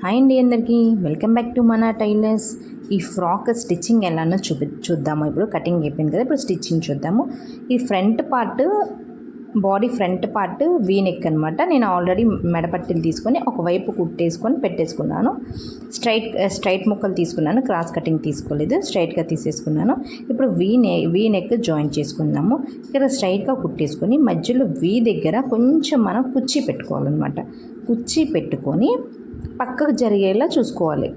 Hi అండి అందరికీ. Welcome back to మన టైలర్స్. ఈ ఫ్రాక్ స్టిచ్చింగ్ ఎలానో చూపి చూద్దాము. ఇప్పుడు కటింగ్ అయిపోయింది కదా ఇప్పుడు స్టిచ్చింగ్ చూద్దాము. ఈ front part body front part V neck అనమాట నేను ఆల్రెడీ మెడపట్టిలు తీసుకొని ఒకవైపు కుట్టేసుకొని పెట్టేసుకున్నాను. స్ట్రైట్ స్ట్రైట్ ముక్కలు తీసుకున్నాను. క్రాస్ కటింగ్ తీసుకోలేదు. స్ట్రైట్గా తీసేసుకున్నాను. ఇప్పుడు వీ నె వీ నెక్ జాయిన్ చేసుకుందాము. ఇక్కడ స్ట్రైట్గా కుట్టేసుకొని మధ్యలో వీ దగ్గర కొంచెం మనం కుర్చీ పెట్టుకోవాలన్నమాట. కుర్చీ పెట్టుకొని పక్కకు జరిగేలా చూసుకోవాలి.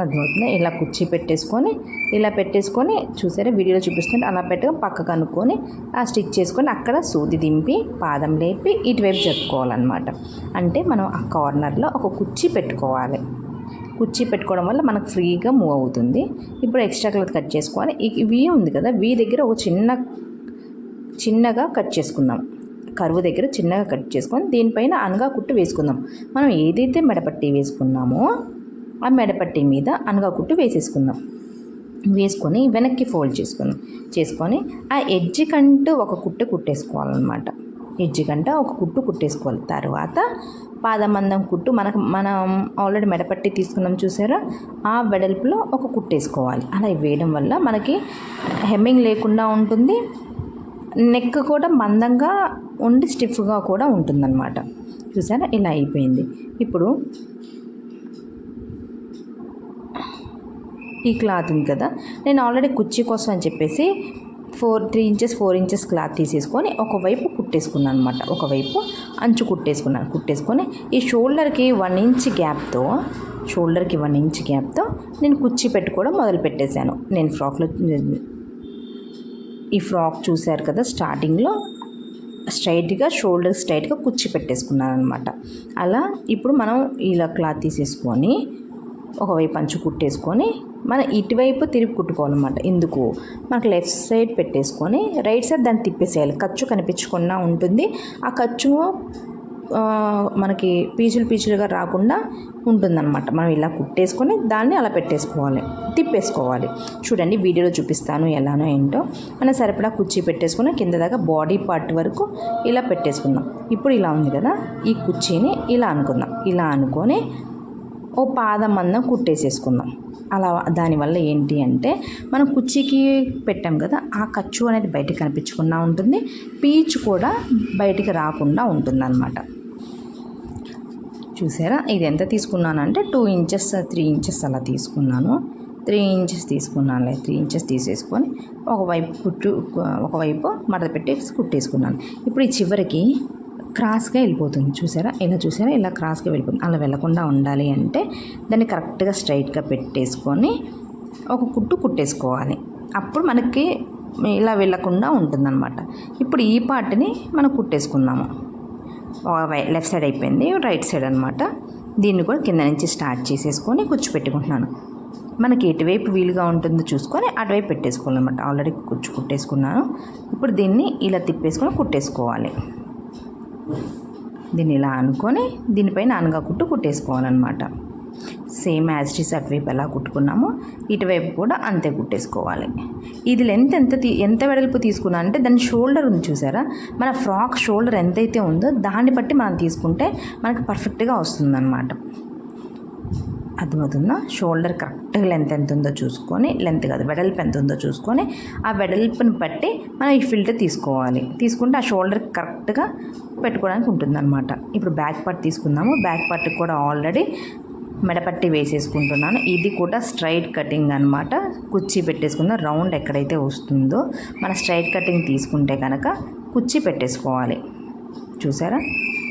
అర్థమవుతుంది? ఇలా కుర్చీ పెట్టేసుకొని ఇలా పెట్టేసుకొని చూసారా? వీడియోలో చూపిస్తుంటే అలా పెట్టుకొని పక్కకు అనుకొని ఆ స్టిచ్ చేసుకొని అక్కడ సూది దింపి పాదం లేపి ఇటువైపు జరుపుకోవాలన్నమాట. అంటే మనం ఆ కార్నర్లో ఒక కుర్చీ పెట్టుకోవాలి. కుర్చీ పెట్టుకోవడం వల్ల మనకు ఫ్రీగా మూవ్ అవుతుంది. ఇప్పుడు ఎక్స్ట్రా క్లాత్ కట్ చేసుకొని ఈ వీ ఉంది కదా? వీ దగ్గర ఒక చిన్న చిన్నగా కట్ చేసుకుందాం. కరువు దగ్గర చిన్నగా కట్ చేసుకొని దీనిపైన అనగా కుట్టు వేసుకుందాం. మనం ఏదైతే మెడపట్టి వేసుకున్నామో ఆ మెడపట్టి మీద అనగా కుట్టు వేసేసుకుందాం. వేసుకొని వెనక్కి ఫోల్డ్ చేసుకుందాం. చేసుకొని ఆ ఎడ్జ్ కంటూ ఒక కుట్టు కుట్టేసుకోవాలన్నమాట. ఎడ్జ్ కంట ఒక కుట్టు కుట్టేసుకోవాలి. తర్వాత పాదమందం కుట్టు మనకు మనం ఆల్రెడీ మెడపట్టి తీసుకున్నాం చూసారా? ఆ వెడల్పులో ఒక కుట్టేసుకోవాలి. అలా వేయడం వల్ల మనకి హెమ్మింగ్ లేకుండా ఉంటుంది. నెక్ కూడా మందంగా ఉండి స్టిఫ్గా కూడా ఉంటుందన్నమాట. చూసారా? ఇలా అయిపోయింది. ఇప్పుడు ఈ క్లాత్ ఉంది కదా? నేను ఆల్రెడీ కుర్చీ కోసం అని చెప్పేసి four three inches four inches cloth తీసేసుకొని ఒకవైపు కుట్టేసుకున్నాను అనమాట ఒకవైపు అంచు కుట్టేసుకున్నాను. కుట్టేసుకొని ఈ షోల్డర్కి వన్ ఇంచ్ గ్యాప్తో షోల్డర్కి వన్ ఇంచ్ గ్యాప్తో నేను కుర్చీ పెట్టుకోవడం మొదలు పెట్టేశాను నేను ఫ్రాక్లో ఈ ఫ్రాక్ చూశారు కదా స్టార్టింగ్లో? స్ట్రైట్గా షోల్డర్ స్ట్రైట్గా కుర్చీ పెట్టేసుకున్నాను అనమాట అలా ఇప్పుడు మనం ఇలా క్లాత్ తీసేసుకొని ఒకవైపు అంచు కుట్టేసుకొని మనం ఇటువైపు తిరిగి కుట్టుకోవాలన్నమాట. ఎందుకు? మనకు లెఫ్ట్ సైడ్ పెట్టేసుకొని రైట్ సైడ్ దాన్ని తిప్పేసేయాలి. ఖర్చు కనిపించకుండా ఉంటుంది. ఆ ఖర్చు మనకి పీచులు పీచులుగా రాకుండా ఉంటుందన్నమాట. మనం ఇలా కుట్టేసుకొని దాన్ని అలా పెట్టేసుకోవాలి. తిప్పేసుకోవాలి. చూడండి వీడియోలో చూపిస్తాను ఎలానో ఏంటో. మనం సరిపడా కుర్చీ పెట్టేసుకుని కింద దాకా బాడీ పార్ట్ వరకు ఇలా పెట్టేసుకుందాం. ఇప్పుడు ఇలా ఉంది కదా ఈ కుర్చీని ఇలా అనుకుందాం. ఇలా అనుకొని ఓ పాదం అందం కుట్టేసేసుకుందాం. అలా దానివల్ల ఏంటి అంటే మనం కుర్చీకి పెట్టాం కదా ఆ ఖర్చు అనేది బయటకు కనిపించకుండా ఉంటుంది. పీచు కూడా బయటికి రాకుండా ఉంటుందన్నమాట. చూసారా? ఇది ఎంత తీసుకున్నానంటే టూ ఇంచెస్ త్రీ ఇంచెస్ అలా తీసుకున్నాను. త్రీ ఇంచెస్ తీసుకున్నానులే త్రీ ఇంచెస్ తీసేసుకొని ఒకవైపు కుట్టు ఒకవైపు మడత పెట్టి కుట్టేసుకున్నాను. ఇప్పుడు ఈ చివరికి క్రాస్గా వెళ్ళిపోతుంది. చూసారా? ఇలా చూసారా? ఇలా క్రాస్గా వెళ్ళిపోతుంది. అలా వెళ్ళకుండా ఉండాలి అంటే దాన్ని కరెక్ట్గా స్ట్రైట్గా పెట్టేసుకొని ఒక కుట్టు కుట్టేసుకోవాలి. అప్పుడు మనకి ఇలా వెళ్ళకుండా ఉంటుందన్నమాట. ఇప్పుడు ఈ పార్ట్ని మనం కుట్టేసుకుందాము. లెఫ్ట్ సైడ్ అయిపోయింది రైట్ సైడ్ అనమాట దీన్ని కూడా కింద నుంచి స్టార్ట్ చేసేసుకొని కూర్చోపెట్టుకుంటున్నాను. మనకి ఎటువైపు వీలుగా ఉంటుందో చూసుకొని అటువైపు పెట్టేసుకోవాలన్నమాట. ఆల్రెడీ కుచ్చు కుట్టేసుకున్నాను. ఇప్పుడు దీన్ని ఇలా తిప్పేసుకొని కుట్టేసుకోవాలి. దీన్ని ఇలా అనుకొని దీనిపైన అనగా కుట్టు కుట్టేసుకోవాలన్నమాట. సేమ్ యాజ్ ఇట్ ఈస్ అటువైపు ఎలా కుట్టుకున్నామో ఇటువైపు కూడా అంతే కుట్టేసుకోవాలి. ఇది లెంత్ ఎంత తీ ఎంత వెడల్పు తీసుకున్నా అంటే దాని షోల్డర్ ఉంది చూసారా? మన ఫ్రాక్ షోల్డర్ ఎంతైతే ఉందో దాన్ని బట్టి మనం తీసుకుంటే మనకి పర్ఫెక్ట్గా వస్తుందన్నమాట. అర్థమవుతుందా? షోల్డర్ కరెక్ట్గా లెంత్ ఎంత ఉందో చూసుకొని లెంత్ కాదు వెడల్పు ఎంత ఉందో చూసుకొని ఆ వెడల్పుని బట్టి మనం ఈ ఫిల్టర్ తీసుకోవాలి. తీసుకుంటే ఆ షోల్డర్ కరెక్ట్గా పెట్టుకోవడానికి ఉంటుందన్నమాట. ఇప్పుడు బ్యాక్ పార్ట్ తీసుకుందాము. బ్యాక్ పార్ట్కి కూడా ఆల్రెడీ మెడపట్టి వేసేసుకుంటున్నాను. ఇది కూడా స్ట్రైట్ కటింగ్ అనమాట కుర్చీ పెట్టేసుకుందాం. రౌండ్ ఎక్కడైతే వస్తుందో మన స్ట్రైట్ కటింగ్ తీసుకుంటే కనుక కుర్చీ పెట్టేసుకోవాలి. చూసారా?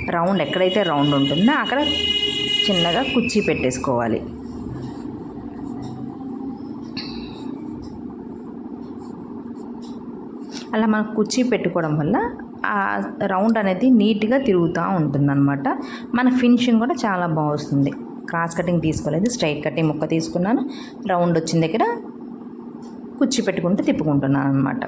రౌండ్ ఎక్కడైతే రౌండ్ ఉంటుందో అక్కడ చిన్నగా కుర్చీ పెట్టేసుకోవాలి. అలా మనం కుర్చీ పెట్టుకోవడం వల్ల ఆ రౌండ్ అనేది నీట్గా తిరుగుతూ ఉంటుందన్నమాట. మన ఫినిషింగ్ కూడా చాలా బాగుంది క్రాస్ కటింగ్ తీసుకోలేదు స్ట్రైట్ కటింగ్ ముక్క తీసుకున్నాను. రౌండ్ వచ్చిన దగ్గర కుచ్చి పెట్టుకుంటూ తిప్పుకుంటున్నాను అనమాట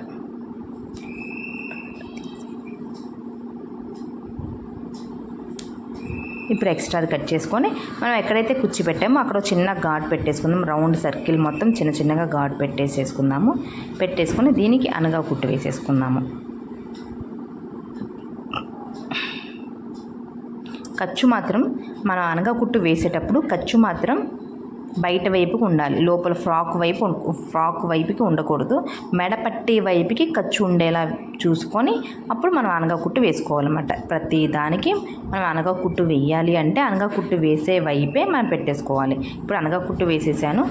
ఇప్పుడు ఎక్స్ట్రా కట్ చేసుకొని మనం ఎక్కడైతే కుచ్చి పెట్టామో అక్కడ చిన్న ఘాట్ పెట్టేసుకుందాం. రౌండ్ సర్కిల్ మొత్తం చిన్న చిన్నగా ఘాట్ పెట్టేసేసుకుందాము. పెట్టేసుకొని దీనికి అనగా కుట్టు వేసేసుకుందాము. ఖర్చు మాత్రం మనం అనగా కుట్టు వేసేటప్పుడు ఖర్చు మాత్రం బయట వైపుకి ఉండాలి. లోపల ఫ్రాక్ వైపు ఫ్రాక్ వైపుకి ఉండకూడదు. మెడపట్టి వైపుకి ఖర్చు ఉండేలా చూసుకొని అప్పుడు మనం అనగా కుట్టు వేసుకోవాలన్నమాట. ప్రతి దానికి మనం అనగా కుట్టు వేయాలి అంటే అనగా కుట్టు వేసే వైపే మనం పెట్టేసుకోవాలి. ఇప్పుడు అనగా కుట్టు వేసేసాను.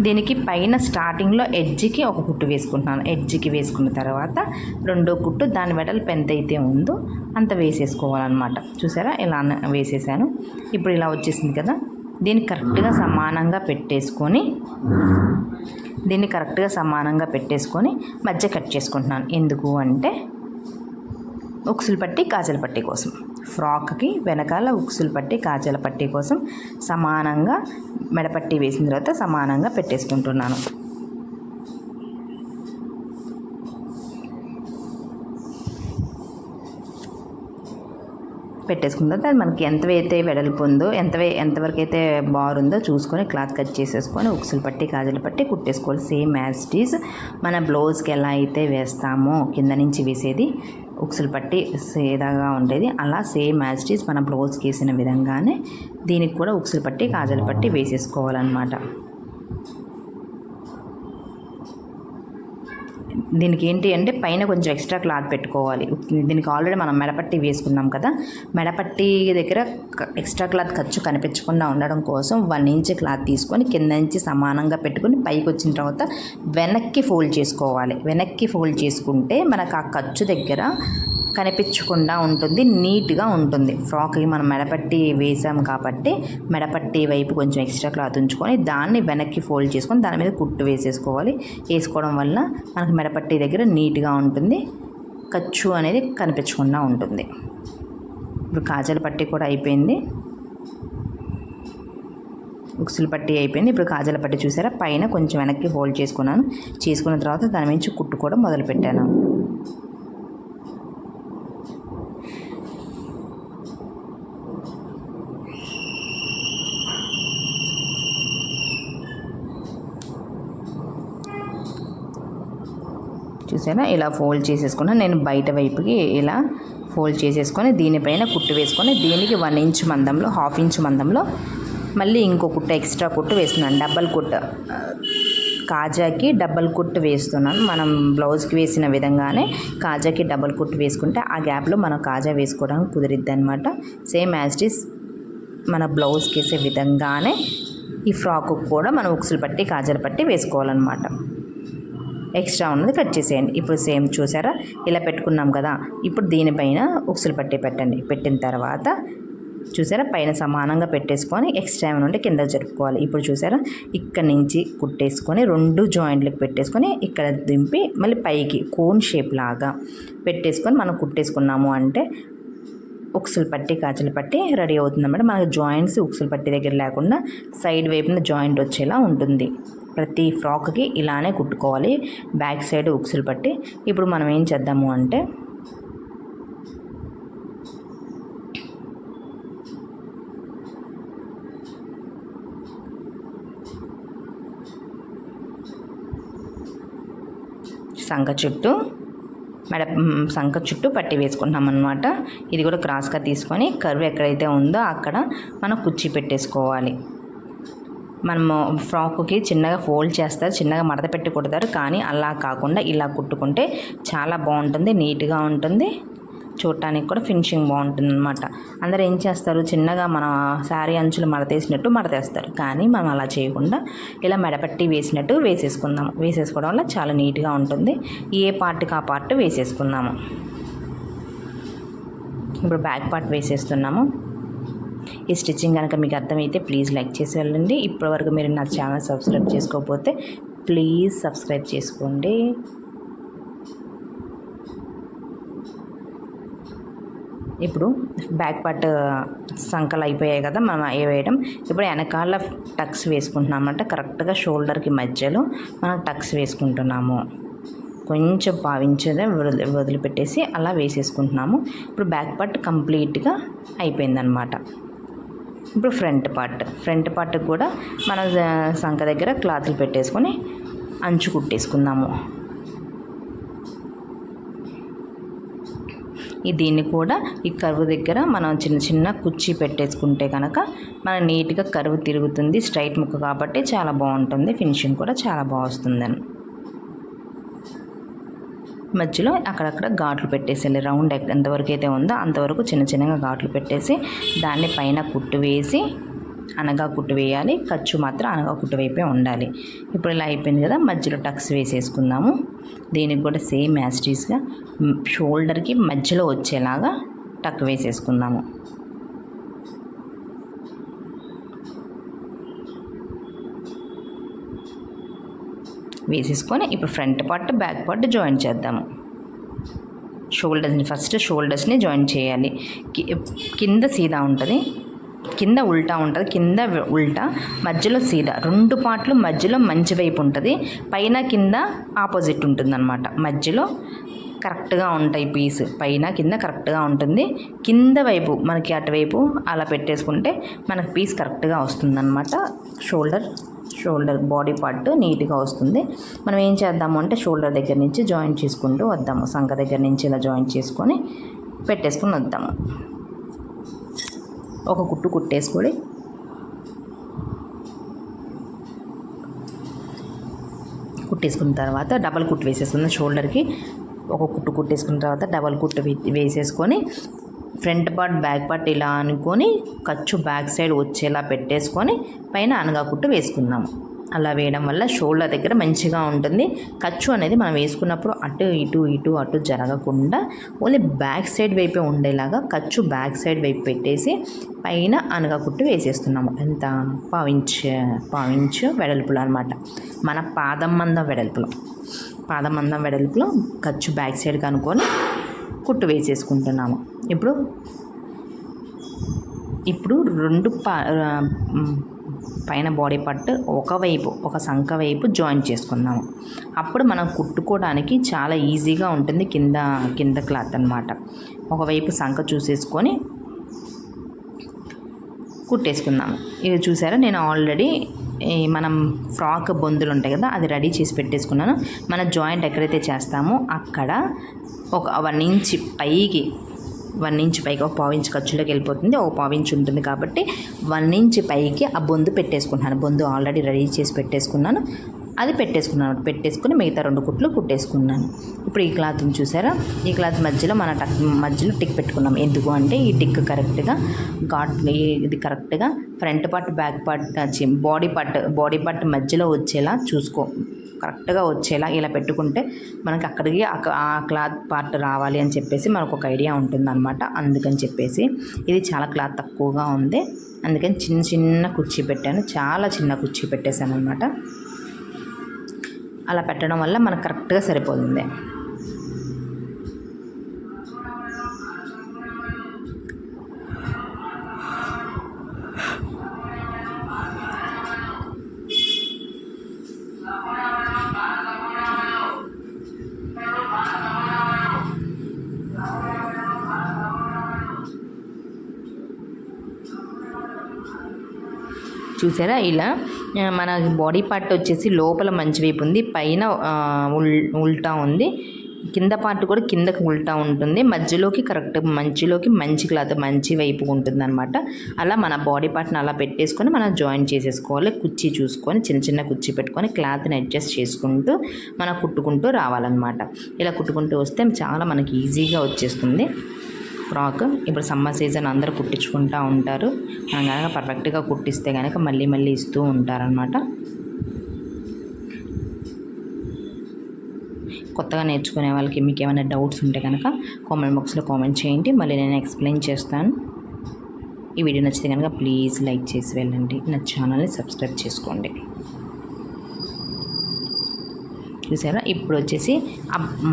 దీనికి పైన స్టార్టింగ్లో ఎడ్జ్కి ఒక కుట్టు వేసుకుంటున్నాను. ఎడ్జ్కి వేసుకున్న తర్వాత రెండో కుట్టు దాని వెడల్పు ఎంత అయితే ఉందో అంత వేసేసుకోవాలన్నమాట. చూసారా? ఇలా వేసేసాను. ఇప్పుడు ఇలా వచ్చేసింది కదా? దీన్ని కరెక్ట్గా సమానంగా పెట్టేసుకొని దీన్ని కరెక్ట్గా సమానంగా పెట్టేసుకొని మధ్య కట్ చేసుకుంటున్నాను. ఎందుకు అంటే ఉక్సులు పట్టి కాజల పట్టి కోసం. ఫ్రాక్కి వెనకాల ఉక్సులు పట్టి కాజల పట్టి కోసం సమానంగా మెడపట్టి వేసిన తర్వాత సమానంగా పెట్టేసుకుంటున్నాను. పెట్టేసుకున్న తర్వాత అది మనకి ఎంతవైతే వెడల్పు ఉందో ఎంతవే ఎంతవరకు అయితే బారుందో చూసుకొని క్లాత్ కట్ చేసేసుకొని ఉక్సులు పట్టి కాజలు పట్టి కుట్టేసుకోవాలి. సేమ్ యాజ్ ఇట్ ఈజ్ మన బ్లౌజ్కి ఎలా అయితే వేస్తామో కింద నుంచి వేసేది ఉక్సులు పట్టి సేదాగా ఉండేది. అలా సేమ్ యాజ్ ఇట్ ఈజ్ మన బ్లౌజ్కి వేసిన విధంగానే దీనికి కూడా ఉక్సులు పట్టి కాజలు పట్టి వేసేసుకోవాలన్నమాట. దీనికి ఏంటి అంటే పైన కొంచెం ఎక్స్ట్రా క్లాత్ పెట్టుకోవాలి. దీనికి ఆల్రెడీ మనం మెడపట్టి వేసుకున్నాం కదా. మెడపట్టి దగ్గర ఎక్స్ట్రా క్లాత్ ఖర్చు కనిపించకుండా ఉండడం కోసం వన్ ఇంచ్ క్లాత్ తీసుకొని కింద నుంచి సమానంగా పెట్టుకొని పైకి వచ్చిన తర్వాత వెనక్కి ఫోల్డ్ చేసుకోవాలి. వెనక్కి ఫోల్డ్ చేసుకుంటే మనకు ఆ ఖర్చు దగ్గర కనిపించకుండా ఉంటుంది నీట్గా ఉంటుంది. ఫ్రాక్కి మనం మెడపట్టి వేసాం కాబట్టి మెడపట్టి వైపు కొంచెం ఎక్స్ట్రా క్లాత్ ఉంచుకొని దాన్ని వెనక్కి ఫోల్డ్ చేసుకొని దాని మీద కుట్టు వేసేసుకోవాలి. వేసుకోవడం వల్ల మనకు మెడపట్టి దగ్గర నీట్గా ఉంటుంది. ఖర్చు అనేది కనిపించకుండా ఉంటుంది. ఇప్పుడు కాజల పట్టి కూడా అయిపోయింది. ఉక్సులు పట్టి అయిపోయింది. ఇప్పుడు కాజల పట్టి చూసారా? పైన కొంచెం వెనక్కి ఫోల్డ్ చేసుకున్నాను. చేసుకున్న తర్వాత దాని నుంచి కుట్టు కూడా చూసారా ఇలా ఫోల్డ్ చేసేసుకున్నాను నేను బయట వైపుకి ఇలా ఫోల్డ్ చేసేసుకొని దీనిపైన కుట్టు వేసుకొని దీనికి వన్ ఇంచ్ మందంలో హాఫ్ ఇంచ్ మందంలో మళ్ళీ ఇంకో కుట్ట ఎక్స్ట్రా కుట్టు వేస్తున్నాను. డబల్ కుట్ట కాజాకి డబల్ కుట్టు వేస్తున్నాను. మనం బ్లౌజ్కి వేసిన విధంగానే కాజాకి డబల్ కుట్టు వేసుకుంటే ఆ గ్యాప్లో మనం కాజా వేసుకోవడానికి కుదిరిద్ది అనమాట సేమ్ యాజ్ ఇస్ మన బ్లౌజ్కి వేసే విధంగానే ఈ ఫ్రాక్ కూడా మనం ఉక్సులు పట్టి కాజాలు పట్టి వేసుకోవాలన్నమాట. ఎక్స్ట్రా ఉన్నది కట్ చేసేయండి. ఇప్పుడు సేమ్ చూసారా? ఇలా పెట్టుకున్నాం కదా. ఇప్పుడు దీనిపైన ఉక్సులు పట్టి పెట్టండి. పెట్టిన తర్వాత చూసారా? పైన సమానంగా పెట్టేసుకొని ఎక్స్ట్రా ఏమైనా ఉంటే కింద జరుపుకోవాలి. ఇప్పుడు చూసారా? ఇక్కడ నుంచి కుట్టేసుకొని రెండు జాయింట్లకు పెట్టేసుకొని ఇక్కడ దింపి మళ్ళీ పైకి కోన్ షేప్ లాగా పెట్టేసుకొని మనం కుట్టేసుకున్నాము అంటే ఉక్సులు పట్టి కాజలు పట్టి రెడీ అవుతుందన్నమాట. మనకు జాయింట్స్ ఉక్సులు పట్టి దగ్గర లేకుండా సైడ్ వైపున జాయింట్ వచ్చేలా ఉంటుంది. ప్రతి ఫ్రాక్కి ఇలానే కుట్టుకోవాలి. బ్యాక్ సైడ్ ఉక్సులు పట్టి. ఇప్పుడు మనం ఏం చేద్దాము అంటే సంఖ చుట్టూ మెడ సంక సంఖ చుట్టూ పట్టి వేసుకుంటున్నాం అనమాట ఇది కూడా క్రాస్గా తీసుకొని కర్వ్ ఎక్కడైతే ఉందో అక్కడ మనం కుర్చీ పెట్టేసుకోవాలి. మనము ఫ్రాక్కి చిన్నగా ఫోల్డ్ చేస్తారు చిన్నగా మడత పెట్టి కుడతారు కానీ అలా కాకుండా ఇలా కుట్టుకుంటే చాలా బాగుంటుంది నీట్గా ఉంటుంది. చూడటానికి కూడా ఫినిషింగ్ బాగుంటుంది అనమాట అందరూ ఏం చేస్తారు? చిన్నగా మన శారీ అంచులు మడతేసినట్టు మడతేస్తారు. కానీ మనం అలా చేయకుండా ఇలా మెడపట్టి వేసినట్టు వేసేసుకుందాము. వేసేసుకోవడం వల్ల చాలా నీట్గా ఉంటుంది. ఏ పార్ట్కి ఆ పార్ట్ వేసేసుకుందాము. ఇప్పుడు బ్యాక్ పార్ట్ వేసేస్తున్నాము. ఈ స్టిచ్చింగ్ కనుక మీకు అర్థమైతే ప్లీజ్ లైక్ చేసి వెళ్ళండి. ఇప్పటివరకు మీరు నా ఛానల్ సబ్స్క్రైబ్ చేసుకోకపోతే ప్లీజ్ సబ్స్క్రైబ్ చేసుకోండి. ఇప్పుడు బ్యాక్ పార్ట్ సంకలు అయిపోయాయి కదా మనం అవి వేయడం. ఇప్పుడు వెనకాల టక్స్ వేసుకుంటున్నాం అంటే కరెక్ట్గా షోల్డర్కి మధ్యలో మనం టక్స్ వేసుకుంటున్నాము. కొంచెం పావించేదే వదిలి వదిలిపెట్టేసి అలా వేసేసుకుంటున్నాము. ఇప్పుడు బ్యాక్ పార్ట్ కంప్లీట్గా అయిపోయిందనమాట. ఇప్పుడు ఫ్రంట్ పార్ట్ ఫ్రంట్ పార్ట్ కూడా మన సంక దగ్గర క్లాత్లు పెట్టేసుకొని అంచు కుట్టేసుకుందాము ఈ దీన్ని కూడా ఈ కరువు దగ్గర మనం చిన్న చిన్న కుర్చీ పెట్టేసుకుంటే కనుక మన నీట్గా కరువు తిరుగుతుంది స్ట్రైట్ ముక్క కాబట్టి చాలా బాగుంటుంది ఫినిషింగ్ కూడా చాలా బాగా వస్తుందని. మధ్యలో అక్కడక్కడ ఘాట్లు పెట్టేసేయాలి. రౌండ్ ఎంతవరకు అయితే ఉందో అంతవరకు చిన్న చిన్నగా ఘాట్లు పెట్టేసి దాన్ని పైన కుట్టు వేసి అనగా కుట్టు వేయాలి. ఖర్చు మాత్రం అనగా కుట్టు వైపే ఉండాలి. ఇప్పుడు ఇలా అయిపోయింది కదా మధ్యలో టక్స్ వేసేసుకుందాము. దీనికి కూడా సేమ్ యాస్టీస్గా షోల్డర్కి మధ్యలో వచ్చేలాగా టక్ వేసేసుకుందాము. వేసేసుకొని ఇప్పుడు front part back part join చేద్దాము. షోల్డర్స్ని ఫస్ట్ షోల్డర్స్ని జాయిన్ చేయాలి. కి- కింద సీదా ఉంటుంది. కింద ఉల్టా ఉంటుంది. కింద ఉల్టా మధ్యలో సీదా. రెండు పార్ట్లు మధ్యలో మంచి వైపు ఉంటుంది. పైన కింద ఆపోజిట్ ఉంటుందన్నమాట. మధ్యలో కరెక్ట్గా ఉంటాయి పీస్. పైన కింద కరెక్ట్గా ఉంటుంది. కింద వైపు మనకి అటువైపు అలా పెట్టేసుకుంటే మనకి పీస్ కరెక్ట్గా వస్తుందన్నమాట. షోల్డర్ షోల్డర్ బాడీ పార్ట్ నీట్గా వస్తుంది. మనం ఏం చేద్దాము అంటే షోల్డర్ దగ్గర నుంచి జాయింట్ చేసుకుంటూ వద్దాము. సంఖ దగ్గర నుంచి ఇలా జాయింట్ చేసుకొని పెట్టేసుకుని వద్దాము. ఒక కుట్టు కుట్టేసుకొని కుట్టేసుకున్న తర్వాత డబల్ కుట్టు వేసేసుకుందాం షోల్డర్కి ఒక కుట్టు కుట్టేసుకున్న తర్వాత డబల్ కుట్టు వే- వేసేసుకొని ఫ్రంట్ పార్ట్ బ్యాక్ పార్ట్ ఇలా అనుకొని ఖర్చు బ్యాక్ సైడ్ వచ్చేలా పెట్టేసుకొని పైన అనగా కుట్టు వేసుకుందాము అలా వేయడం వల్ల షోల్డర్ దగ్గర మంచిగా ఉంటుంది. ఖర్చు అనేది మనం వేసుకున్నప్పుడు అటు ఇటు ఇటు అటు జరగకుండా ఓన్లీ బ్యాక్ సైడ్ వైపే ఉండేలాగా ఖర్చు బ్యాక్ సైడ్ వైపు పెట్టేసి పైన అనగా కుట్టు వేసేస్తున్నాము. ఎంత? పావించ్ పావించ్ వెడల్పులో అనమాట మన పాదం మందం వెడల్పులో. పాదం మందం వెడల్పులో ఖర్చు బ్యాక్ సైడ్ కనుక్కొని కుట్టు వేసేసుకుంటున్నాము. ఇప్పుడు ఇప్పుడు రెండు పా పైన బాడీ పార్ట్ ఒకవైపు ఒక సంఖ వైపు జాయిన్ చేసుకుందాము. అప్పుడు మనం కుట్టుకోవడానికి చాలా ఈజీగా ఉంటుంది కింద కింద క్లాత్ అనమాట ఒకవైపు సంఖ చూసేసుకొని కుట్టేసుకుందాము. ఇక చూసారా? నేను ఆల్రెడీ ఈ మనం ఫ్రాక్ బొందులు ఉంటాయి కదా అది రెడీ చేసి పెట్టేసుకున్నాను. మన జాయింట్ ఎక్కడైతే చేస్తామో అక్కడ ఒక వన్ ఇంచ్ పైకి వన్ ఇంచ్ పైకి ఒక పావు ఇంచ్ ఖర్చులోకి వెళ్ళిపోతుంది. ఒక పావు ఇంచ్ ఉంటుంది కాబట్టి వన్ ఇంచ్ పైకి ఆ బొందు పెట్టేసుకుంటున్నాను. బొందు ఆల్రెడీ రెడీ చేసి పెట్టేసుకున్నాను. అది పెట్టేసుకున్నాను. పెట్టేసుకుని మిగతా రెండు కుట్లు కుట్టేసుకున్నాను. ఇప్పుడు ఈ క్లాత్ని చూసారా? ఈ క్లాత్ మధ్యలో మన టక్ మధ్యలో టిక్ పెట్టుకున్నాం. ఎందుకు అంటే ఈ టిక్ కరెక్ట్గా ఘాట్ ఇది కరెక్ట్గా front part back part body part body part మధ్యలో వచ్చేలా చూసుకో. కరెక్ట్గా వచ్చేలా ఇలా పెట్టుకుంటే మనకి అక్కడికి ఆ- ఆ క్లాత్ పార్ట్ రావాలి అని చెప్పేసి మనకు ఒక ఐడియా ఉంటుందన్నమాట. అందుకని చెప్పేసి ఇది చాలా క్లాత్ తక్కువగా ఉంది. అందుకని చిన్న చిన్న కుర్చీ పెట్టాను. చాలా చిన్న కుర్చీ పెట్టేశాను అనమాట అలా పెట్టడం వల్ల మనకు కరెక్ట్గా సరిపోతుంది. చూసారా? ఇలా మన బాడీ పార్ట్ వచ్చేసి లోపల మంచి వైపు ఉంది. పైన ఉల్టా ఉంది. కింద పార్ట్ కూడా కిందకి ఉల్టా ఉంటుంది. మధ్యలోకి కరెక్ట్ మంచిలోకి మంచి క్లాత్ మంచి వైపు ఉంటుంది అనమాట అలా మన బాడీ పార్ట్ని అలా పెట్టేసుకొని మనం జాయిన్ చేసేసుకోవాలి. కుర్చీ చూసుకొని చిన్న చిన్న కుర్చీ పెట్టుకొని క్లాత్ని అడ్జస్ట్ చేసుకుంటూ మనం కుట్టుకుంటూ రావాలన్నమాట. ఇలా కుట్టుకుంటూ వస్తే చాలా మనకి ఈజీగా వచ్చేస్తుంది. ఫ్రాక్. ఇప్పుడు సమ్మర్ సీజన్ అందరూ కుట్టించుకుంటూ ఉంటారు. మనం కనుక పర్ఫెక్ట్గా కుట్టిస్తే కనుక మళ్ళీ మళ్ళీ ఇస్తూ ఉంటారనమాట కొత్తగా నేర్చుకునే వాళ్ళకి మీకు ఏమైనా డౌట్స్ ఉంటే కనుక కామెంట్ బాక్స్లో కామెంట్ చేయండి. మళ్ళీ నేను ఎక్స్ప్లెయిన్ చేస్తాను. ఈ వీడియో నచ్చితే కనుక ప్లీజ్ లైక్ చేసి వెళ్ళండి. నా ఛానల్ని సబ్స్క్రైబ్ చేసుకోండి. చూసారా? ఇప్పుడు వచ్చేసి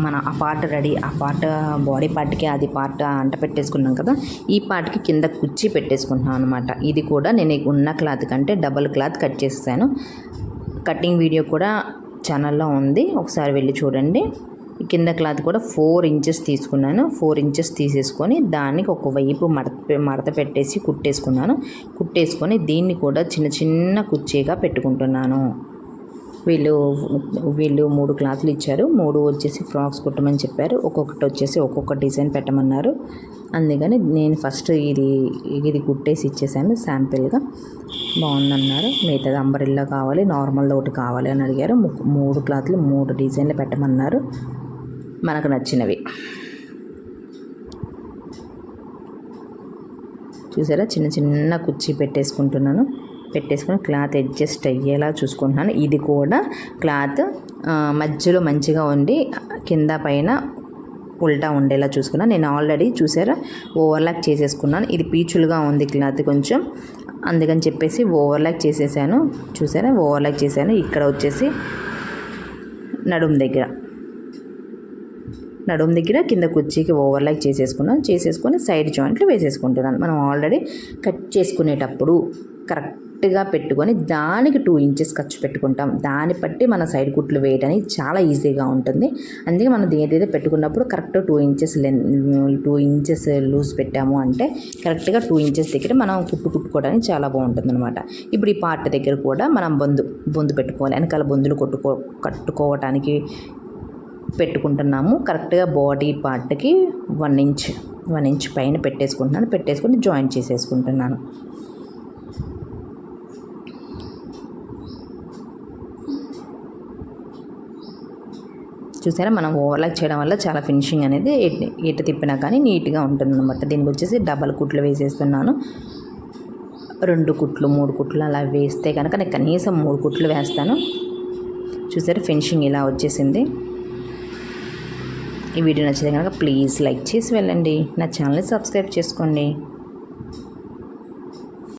మన ఆ పార్ట్ రెడీ. ఆ పార్ట్ బాడీ పార్ట్కి అది పార్ట్ అంట పెట్టేసుకున్నాం కదా ఈ పార్ట్కి కింద కుర్చీ పెట్టేసుకుంటున్నాం అనమాట ఇది కూడా నేను ఉన్న క్లాత్ కంటే డబల్ క్లాత్ కట్ చేసేసాను. కటింగ్ వీడియో కూడా ఛానల్లో ఉంది. ఒకసారి వెళ్ళి చూడండి. కింద క్లాత్ కూడా ఫోర్ ఇంచెస్ తీసుకున్నాను. ఫోర్ ఇంచెస్ తీసేసుకొని దానికి ఒక వైపు మడత మడత పెట్టేసి కుట్టేసుకున్నాను. కుట్టేసుకొని దీన్ని కూడా చిన్న చిన్న కుర్చీగా పెట్టుకుంటున్నాను. వీళ్ళు వీళ్ళు మూడు క్లాత్లు ఇచ్చారు. మూడు వచ్చేసి ఫ్రాక్స్ కుట్టమని చెప్పారు. ఒక్కొక్కటి వచ్చేసి ఒక్కొక్క డిజైన్ పెట్టమన్నారు. అందుకని నేను ఫస్ట్ ఇది ఇది కుట్టేసి ఇచ్చేసాను శాంపిల్గా. బాగుందన్నారు. మిగతాది అంబరిల్లా కావాలి నార్మల్ ఒకటి కావాలి అని అడిగారు. మూడు క్లాత్లు మూడు డిజైన్లు పెట్టమన్నారు. మనకు నచ్చినవి. చూసారా? చిన్న చిన్న కుర్చీ పెట్టేసుకుంటున్నాను. పెట్టేసుకుని క్లాత్ అడ్జస్ట్ అయ్యేలా చూసుకుంటున్నాను. ఇది కూడా క్లాత్ మధ్యలో మంచిగా ఉండి కింద పైన ఉల్టా ఉండేలా చూసుకున్నాను. నేను ఆల్రెడీ చూసారా? ఓవర్లాక్ చేసేసుకున్నాను. ఇది పీచులుగా ఉంది క్లాత్ కొంచెం. అందుకని చెప్పేసి ఓవర్లాక్ చేసేసాను. చూసారా? ఓవర్లాక్ చేశాను ఇక్కడ వచ్చేసి నడుం దగ్గర. నడుం దగ్గర కింద కుర్చీకి ఓవర్లాక్ చేసేసుకున్నాను. చేసేసుకొని సైడ్ జాయింట్లు వేసేసుకుంటున్నాను. మనం ఆల్రెడీ కట్ చేసుకునేటప్పుడు కరెక్ట్ కరెక్ట్గా పెట్టుకొని దానికి టూ ఇంచెస్ ఖర్చు పెట్టుకుంటాం. దాన్ని బట్టి మన సైడ్ కుట్లు వేయడానికి చాలా ఈజీగా ఉంటుంది. అందుకే మనం ఏదైతే పెట్టుకున్నప్పుడు correct two inches length two inches loose పెట్టాము అంటే కరెక్ట్గా టూ ఇంచెస్ దగ్గర మనం కుట్టు కుట్టుకోవడానికి చాలా బాగుంటుంది అనమాట ఇప్పుడు ఈ పార్ట్ దగ్గర కూడా మనం బొందు బొందు పెట్టుకోవాలి. వెనకాల బొందులు కొట్టుకో కట్టుకోవడానికి పెట్టుకుంటున్నాము. కరెక్ట్గా బాడీ పార్ట్కి వన్ ఇంచ్ వన్ ఇంచ్ పైన పెట్టేసుకుంటున్నాను. పెట్టేసుకుని జాయిన్ చేసేసుకుంటున్నాను. చూసారా? మనం ఓవర్లాక్ చేయడం వల్ల చాలా ఫినిషింగ్ అనేది ఎటు తిప్పినా కానీ నీట్గా ఉంటుంది అనమాట దీనికి వచ్చేసి డబల్ కుట్లు వేసేస్తున్నాను. రెండు కుట్లు మూడు కుట్లు అలా వేస్తే కనుక నేను కనీసం మూడు కుట్లు వేస్తాను. చూసారా? ఫినిషింగ్ ఇలా వచ్చేసింది. ఈ వీడియో నచ్చితే కనుక ప్లీజ్ లైక్ చేసి వెళ్ళండి. నా ఛానల్ని సబ్స్క్రైబ్ చేసుకోండి.